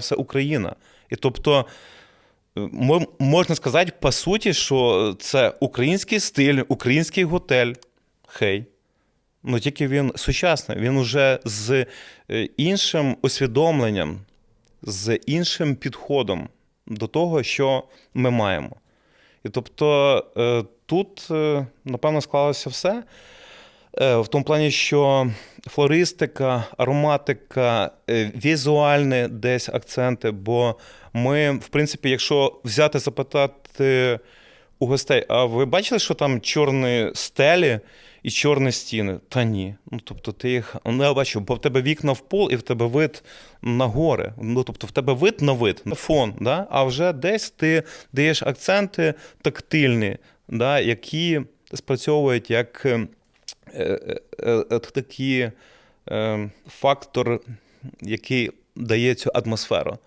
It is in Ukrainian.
все Україна. І тобто, е, можна сказати, по суті, що це український стиль, український готель. Хей. Ну тільки він сучасний, він уже з е, іншим усвідомленням, з іншим підходом до того, що ми маємо. І тобто е, тут, напевно, склалося все. В тому плані, що флористика, ароматика, е, візуальні десь акценти. Бо ми, в принципі, якщо взяти запитати у гостей, а ви бачили, що там чорні стелі і чорні стіни? Та ні. Ну тобто, ти їх я бачу, бо в тебе вікна в пол і в тебе вид на гори. Ну тобто, в тебе вид на вид, на фон, да? а вже десь ти даєш акценти тактильні, да? які спрацьовують як е, е, е, е, такий е, фактор, який дає цю атмосферу.